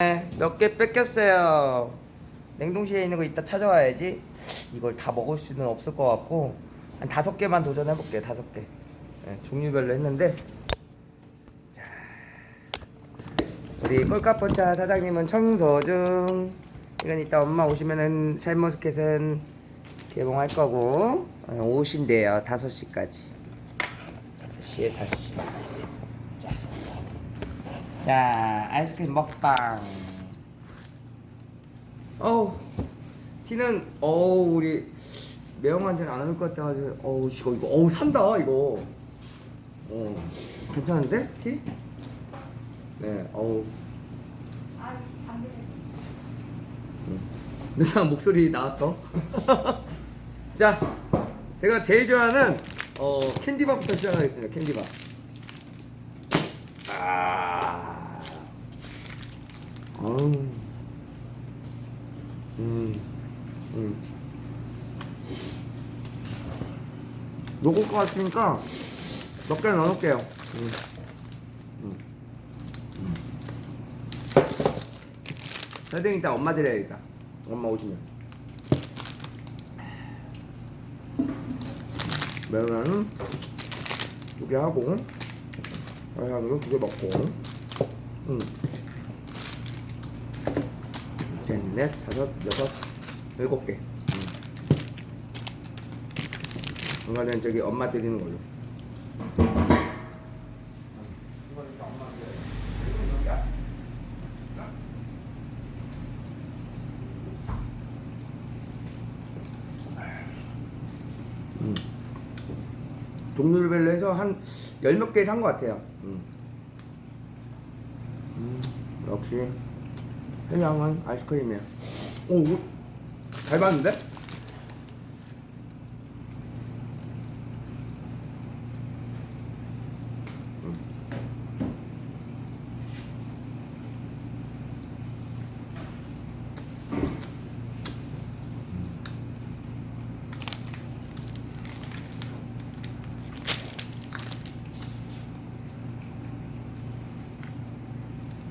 네, 몇개 뺏겼어요. 냉동실에 있는 거 이따 찾아와야지. 이걸 다 먹을 수는 없을 것 같고 한 다섯 개만 도전해 볼게요. 다섯 개. 네, 종류별로 했는데 자, 우리 꼴까포차 사장님은 청소 중. 이건 이따 엄마 오시면은 샤인머스켓은 개봉할 거고 어, 오신대요. 다섯 시까지. 다섯 시에 다섯 시. 자. 자, 아이스크림 먹방. 어우, 티는 어우 우리 매형한테는 안 어울 것 같아가지고 어우 이거 이거 어우 산다 이거. 어, 괜찮은데 티? 네, 어우. 응. 누나 목소리 나왔어. 자, 제가 제일 좋아하는 어 캔디밥부터 시작하겠습니다. 캔디밥. 아. 어우. 음. 음. 녹을 것 같으니까 몇 개 넣어놓을게요. 음. 음. 음. 설빙 이따 엄마 드려야겠다. 엄마 오시면. 매운은 두개 하고 하나는 두개 먹고 음. 셋, 넷, 다섯, 여섯, 일곱 개 음. 이거는 저기 엄마 드리는 걸로 음. 종류별로 해서 한 열 몇 개 산 것 같아요. 음. 음, 역시 해양은 아이스크림이야. 오, 이거 잘 봤는데? 음.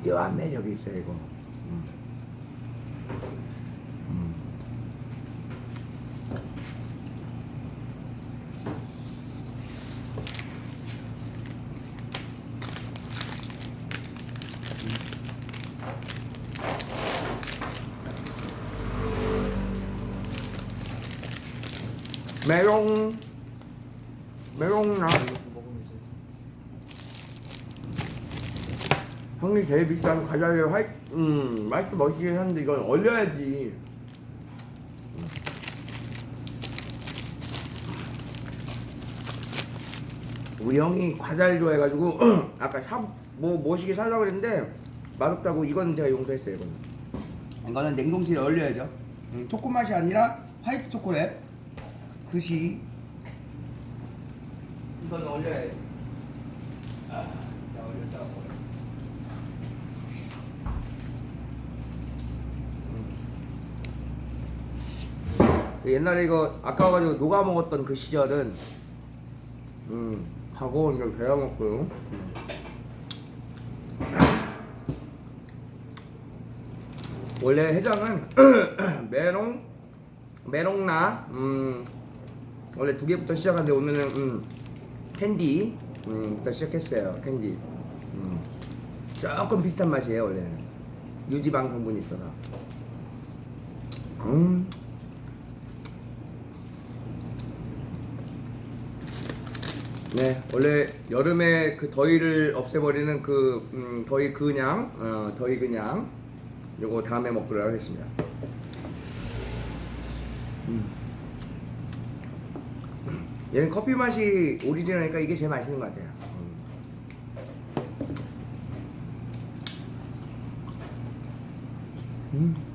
묘한 매력이 있어 이거. 음. 음. 메롱 메롱나 형이 제일 비싼 과자를 화이 음 맛있게 멋있게 하는데 이건 얼려야지. 우리 형이 과자를 좋아해가지고 아까 샵뭐 모시게 살라고 그랬는데 맛없다고 이건 제가 용서했어요 이거는. 이거는 냉동실에 얼려야죠. 음, 초코 맛이 아니라 화이트 초콜릿 그시. 이건 얼려야 돼. 아, 자, 얼렸다고 그 옛날에 이거 아까워가지고 녹아 먹었던 그 시절은 음 하고 이제 배워 먹고요. 원래 해장은 메롱 메롱나 음 원래 두 개부터 시작하는데 오늘은 음 캔디 음부터 시작했어요 캔디. 음 조금 비슷한 맛이에요 원래는. 유지방 성분이 있어서. 음 네, 원래 여름에 그 더위를 없애버리는 그 음, 더위 그냥, 어, 더위 그냥 요거 다음에 먹도록 하겠습니다. 음. 얘는 커피 맛이 오리지널이니까 이게 제일 맛있는 것 같아요. 음.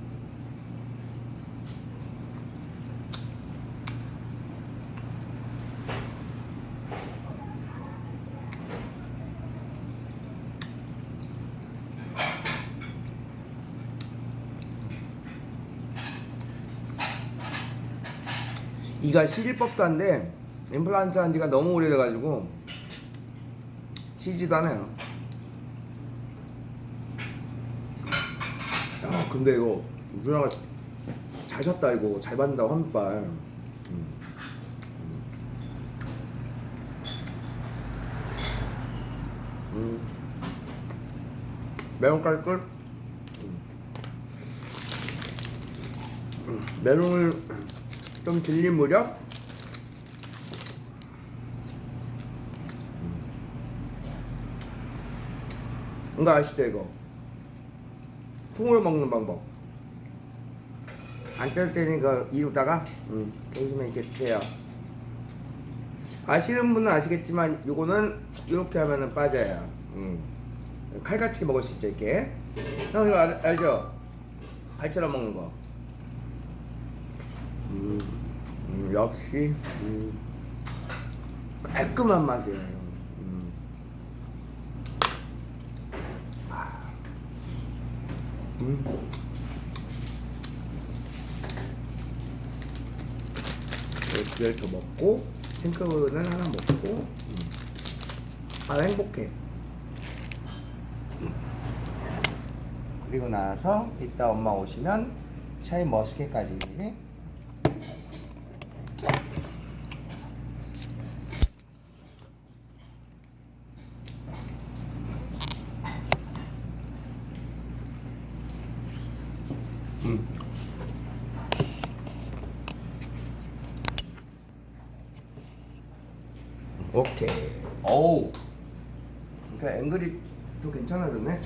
이가 시릴 법도 한데 임플란트 한 지가 너무 오래돼가지고 시지도 않아요. 근데 이거 누나가 잘 샀다 이거 잘 받는다고 한발 음. 음. 매운까지 끝 음. 음. 메론을 좀 질린 무렵. 이거 아시죠 이거? 통으로 먹는 방법. 안 뜰 때니까 이루다가 음, 여기만 이렇게 드세요. 아시는 분은 아시겠지만 요거는 이렇게 하면은 빠져요. 음. 칼같이 먹을 수 있죠 이렇게. 형 이거 알, 알죠? 알처럼 먹는 거 음, 음, 역시 음, 깔끔한 맛이에요 음. 아. 음. 이렇게 더 먹고 탱크는 하나 먹고 음. 아 행복해 음. 그리고 나서 이따 엄마 오시면 샤인 머스켓까지 음. 오케이. 어우. 그러니까 앵글이 더 괜찮아졌네.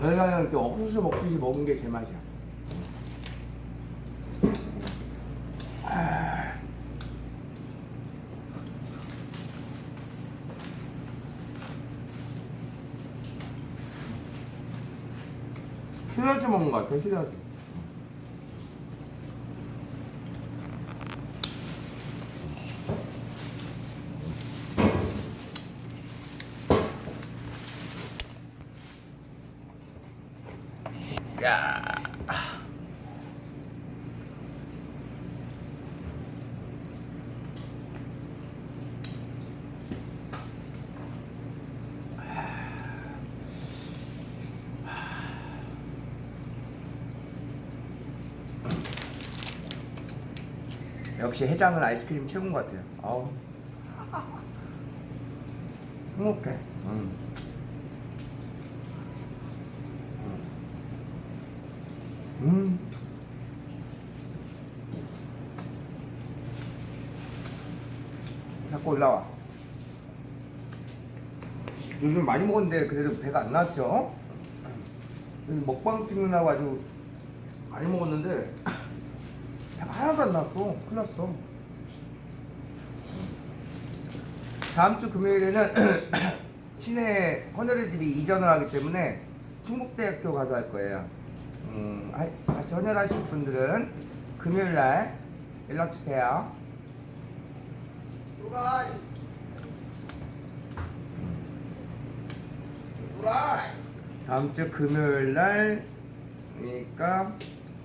그냥 또 옥수수 먹듯이 먹은 게 제맛이야. 아. 시너지. 야. 역시 해장은 아이스크림 최고인 것 같아요. 아우. 행복해. 음. 음. 자꾸 올라와. 요즘 많이 먹었는데 그래도 배가 안 나왔죠? 요즘 먹방 찍느라고 아주 많이 먹었는데 하나도 안 나왔어. 큰일 났어. 다음 주 금요일에는 시내 헌혈의 집이 이전을 하기 때문에 충북대학교 가서 할 거예요. 음, 하- 같이 헌혈하실 분들은 금요일 날 연락 주세요. 누가 다음 주 금요일 날 그러니까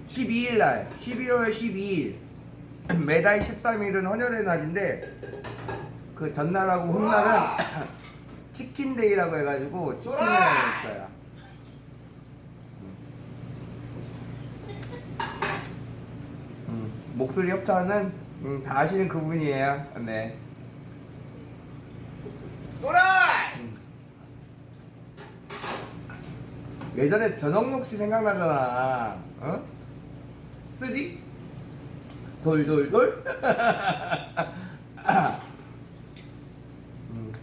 12일 날 11월 12일 매달 13일은 헌혈의 날인데 그 전날하고 훗날은 치킨데이라고 해가지고 치킨을 줘요. 음, 목소리 협찬은 음, 다 아시는 그분이에요. 네. 누가 예전에 전영록 씨 생각나잖아. 어? 쓰리? 돌돌돌? 음.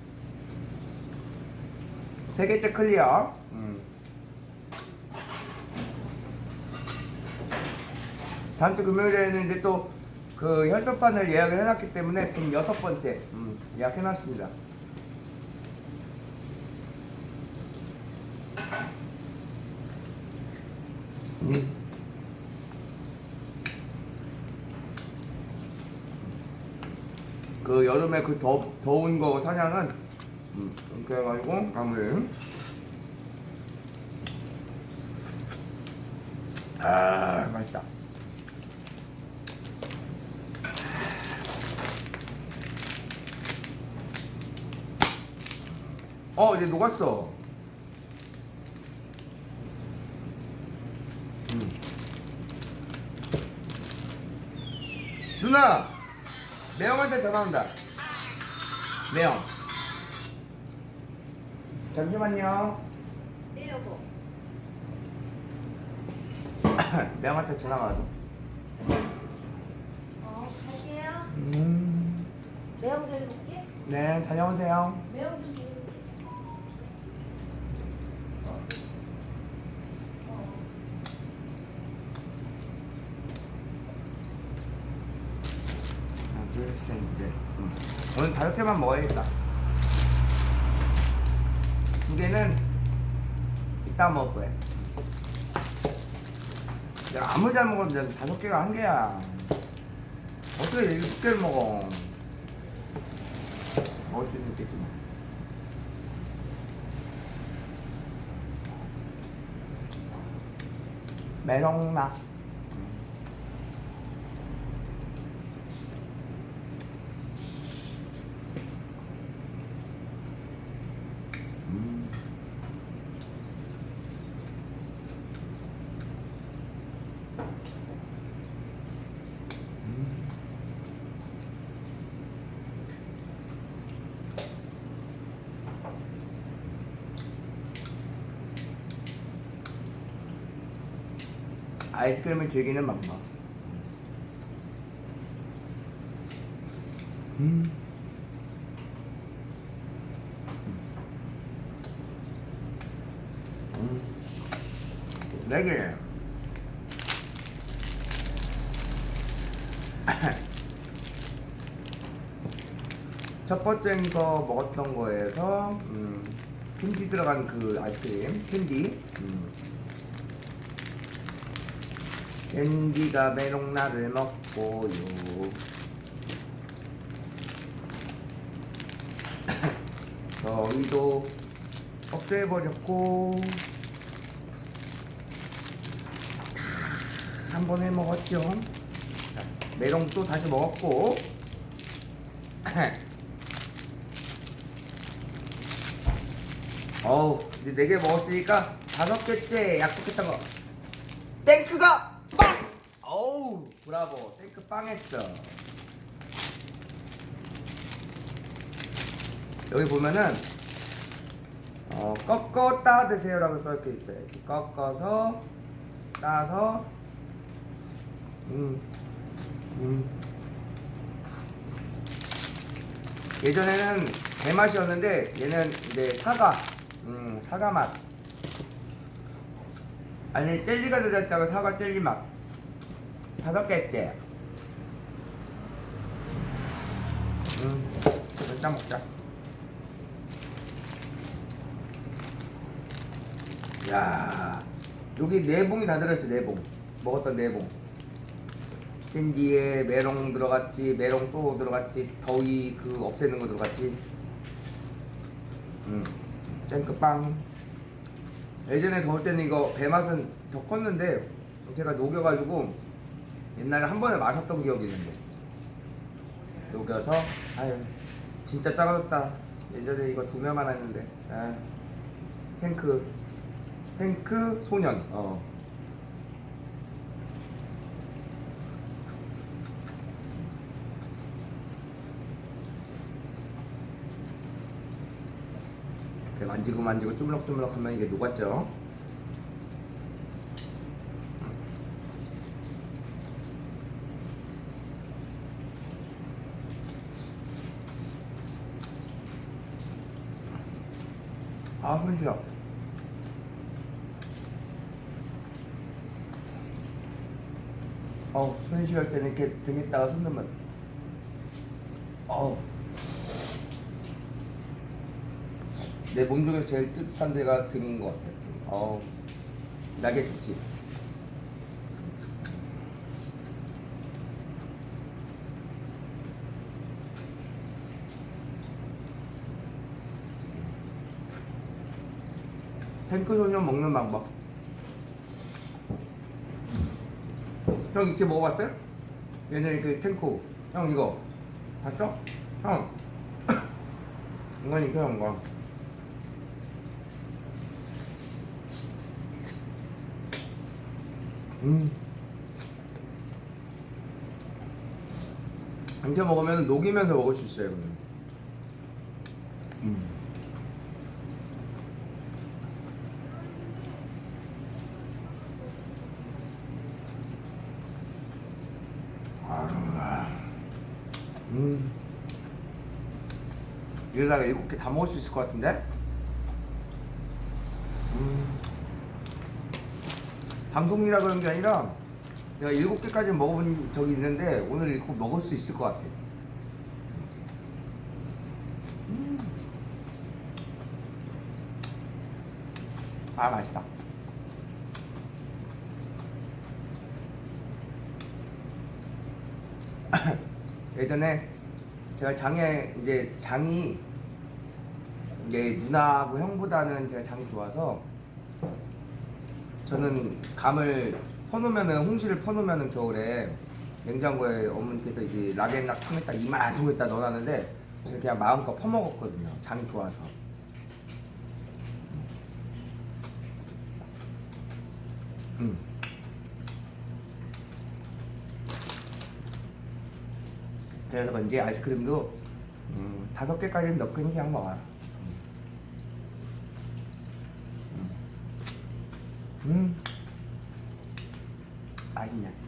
세 개째 클리어. 음. 다음 주 금요일에는 이제 또 그 혈소판을 예약을 해놨기 때문에 빈 여섯 번째 음, 예약해놨습니다. 여름에 그 더, 더운 거 사냥은 음, 이렇게 해가지고 가물 아 맛있다. 어 이제 녹았어. 음. 누나 매형한테 전화 온다. 매형. 잠시만요. 네 여보. 매형한테 전화가 와서. 어 갈게요. 음. 매형 데리고 올게. 네 다녀오세요. 매형 좀 데리 넷. 음. 오늘 다섯 개만 먹어야겠다. 두 개는 이따 먹을 거야. 내가 아무리 잘 먹어도 난 다섯 개가 한 개야. 어떻게 일곱 개를 먹어? 먹을 수 있겠지 뭐. 메롱나. 음. 음. 아이스크림을 즐기는 방법. 음. 음. 네 개. 첫 번째 거 먹었던 거에서 음, 캔디 들어간 그 아이스크림 캔디 음. 캔디가 메롱나를 먹고요. 저희도 없애버렸고 한 번에 먹었죠. 자, 메롱 또 다시 먹었고 어우 이제 네 개 먹었으니까 다섯 개째 약속했던 거! 어우 브라보 탱크 빵했어. 여기 보면은 어, 꺾어 따 드세요 라고 써있게 있어요. 이렇게 꺾어서 따서 음, 음. 예전에는 배 맛이었는데 얘는 이제 사과 음, 사과 맛. 아니 젤리가 들어있다가 사과 젤리 맛 다섯 개째 음, 일단 먹자. 야 여기 네 봉이 다 들어있어 네 봉. 먹었던 네봉. 캔디에 메롱 들어갔지 메롱 또 들어갔지 더위 그 없애는 거 들어갔지. 음 cen크빵. 예전에 더울 때는 이거 배 맛은 더 컸는데 제가 녹여가지고 옛날에 한 번에 마셨던 기억이 있는데. 녹여서 아유 진짜 작아졌다. 예전에 이거 두 명만 했는데. 아, 탱크. 탱크 소년. 어. 이렇게 만지고 만지고 쭈물럭쭈물럭 하면 이게 녹았죠 아손 시려 어우 손 시릴 때는 이렇게 등에다가 손 넣으면 어우 내 몸 중에 제일 뜨뜻한 데가 등인 것 같아. 등. 어우, 나게 좋지. 탱크 소년 먹는 방법. 형 이렇게 먹어봤어요? 예전에 그 탱코 형 이거 봤어? 형 이건 이렇게 한 거. 음. 이렇게 먹으면 녹이면서 먹을 수 있어요. 이거는. 이러다가 일곱 개 다 먹을 수 있을 것 같은데? 음. 방송이라 그런 게 아니라 내가 일곱 개까지 먹어본 적이 있는데 오늘 일곱 먹을 수 있을 것 같아. 음. 아 맛있다. 예전에 제가 장에 이제 장이 이게 누나하고 형보다는 제가 장이 좋아서 저는 감을 퍼놓으면은 홍시를 퍼놓으면은 겨울에 냉장고에 어머니께서 이제 락앤락 통에다 이만한 통에다 넣어놨는데 제가 그냥 마음껏 퍼먹었거든요. 장이 좋아서 그래서 그런지 아이스크림도 음, 다섯 개까지는 넣거니 그냥 먹어요 음. 음. 맛있네.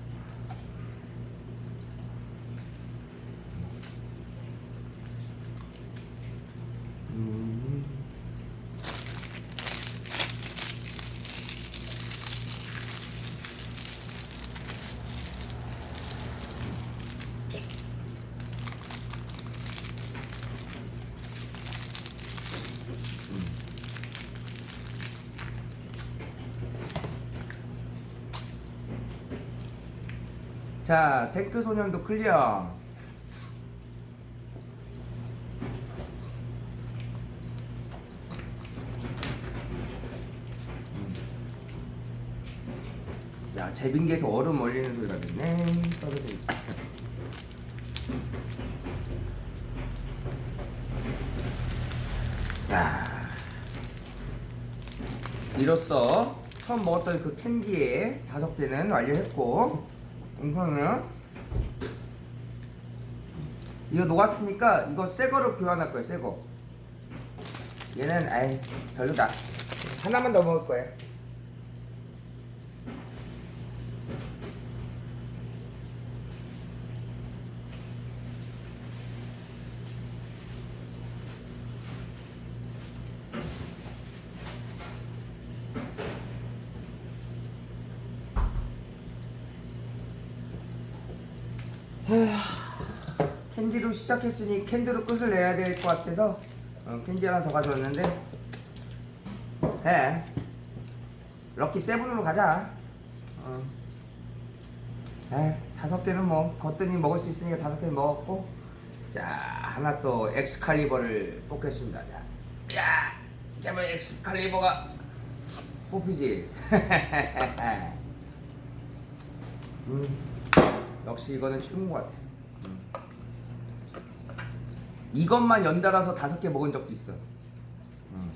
자, 탱크 소년도 클리어. 야, 제빙기에서 얼음 얼리는 소리가 듣네. 떨어져 있다. 야. 이로써 처음 먹었던 그 캔디의 다섯 개는 완료했고 우선은 이거 녹았으니까 이거 새 거로 교환할 거예요 새 거. 얘는 아이 별로다. 하나만 더 먹을 거예요. 캔디로 시작했으니 캔디로 끝을 내야 될 것 같아서 어, 캔디 하나 더 가져왔는데. 해. 럭키 세븐으로 가자. 어. 에 다섯 개는 뭐 거뜬히 먹을 수 있으니까 다섯 개는 먹었고. 자 하나 또 엑스칼리버를 뽑겠습니다. 자, 야 제발 엑스칼리버가 뽑히지. 음, 역시 이거는 최고인 것 같아 음. 이것만 연달아서 다섯 개 먹은 적도 있어. 음.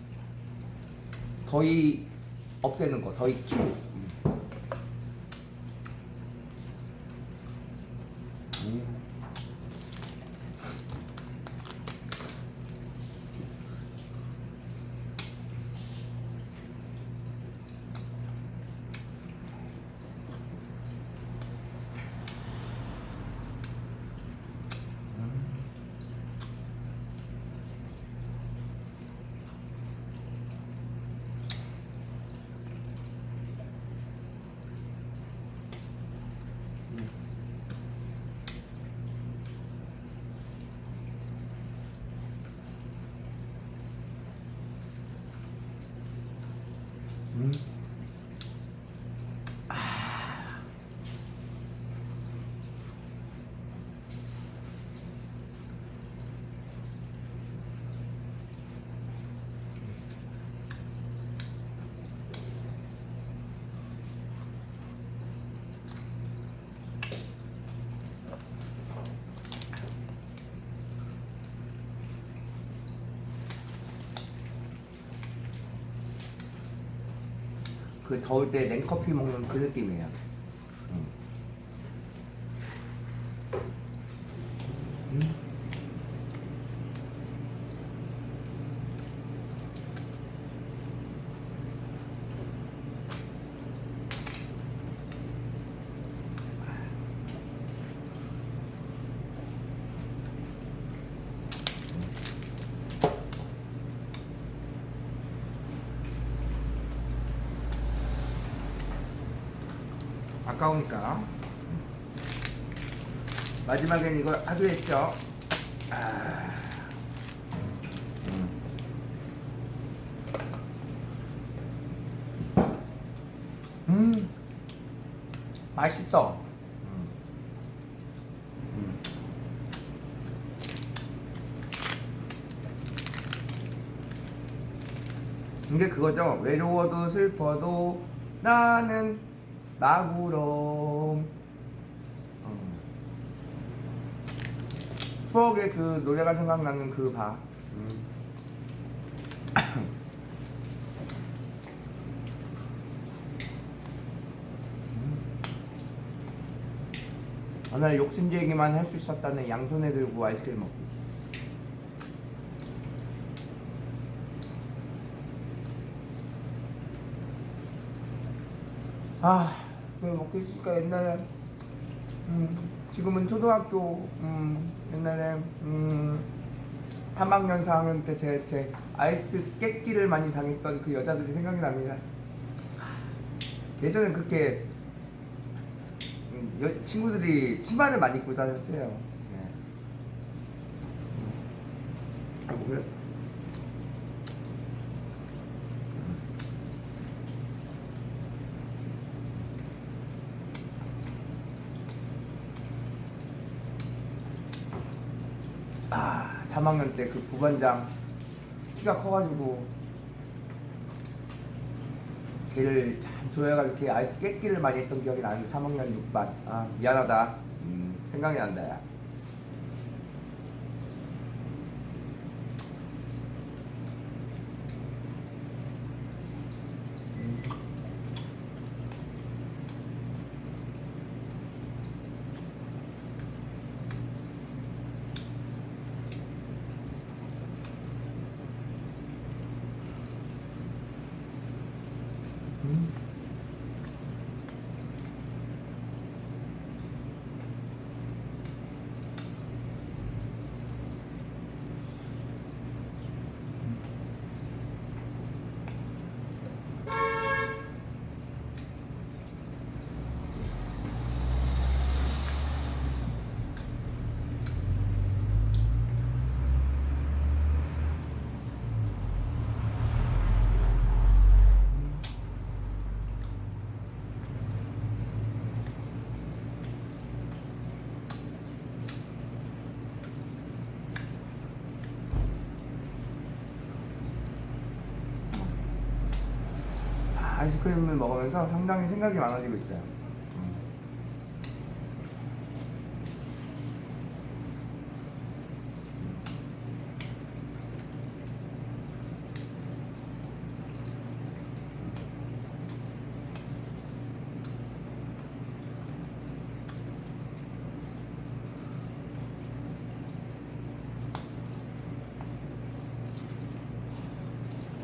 더위 없애는 거, 더위 키. 음. 그 더울 때 냉커피 먹는 그 느낌이에요. 아까우니까 마지막엔 이거 하기로 했죠 아. 음. 음 맛있어 음. 음. 이게 그거죠. 외로워도 슬퍼도 나는 마구롱. 음. 추억의 그 노래가 생각나는 그 바. 음. 오늘 욕심 얘기만 할 수 있었다는 양손에 들고 아이스크림 먹고. 아, 그걸 먹고 있으니까 옛날에 음, 지금은 초등학교 음, 옛날에 음, 3학년 4학년 때 제 제 아이스 깼기를 많이 당했던 그 여자들이 생각이 납니다. 예전엔 그렇게 음, 여, 친구들이 치마를 많이 입고 다녔어요. 네. 음. 아, 뭐 그래? 아, 3 학년 때 그 부반장 키가 커가지고 걔를 참 좋아해가지고 걔 아이스 깼기를 많이 했던 기억이 나는데 3학년 6반. 아 미안하다. 음, 생각이 난다 야 음. 음. 아, 아이스크림을 먹으면서 상당히 생각이 많아지고 있어요. 음.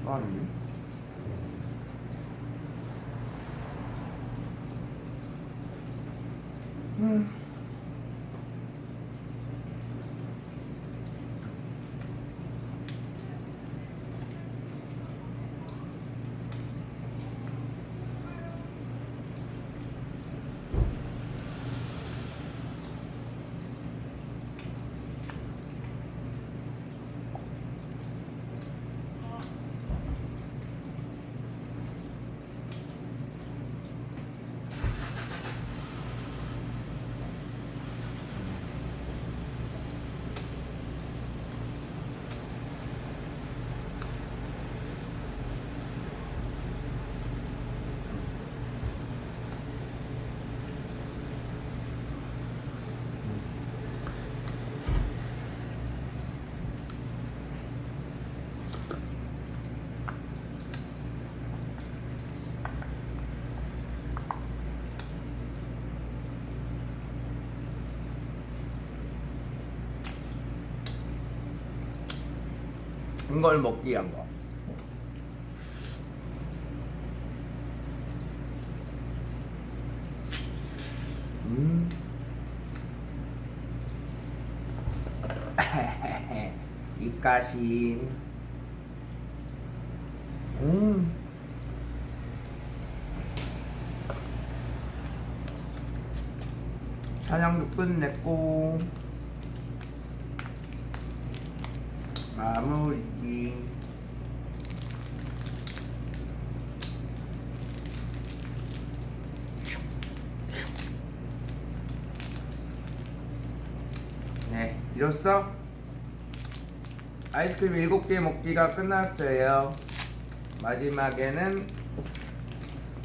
아니. 이걸 먹기 위한 거. 음. 입가심. 음. 사냥도 끝냈고 마무리 네 이로써 아이스크림 7개 먹기가 끝났어요 마지막에는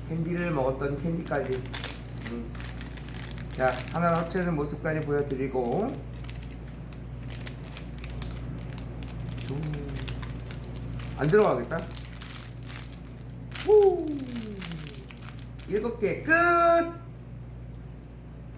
캔디를 먹었던 캔디까지 음. 자 하나 합체는 모습까지 보여드리고 좀... 안 들어가겠다 후. 일곱 개 끝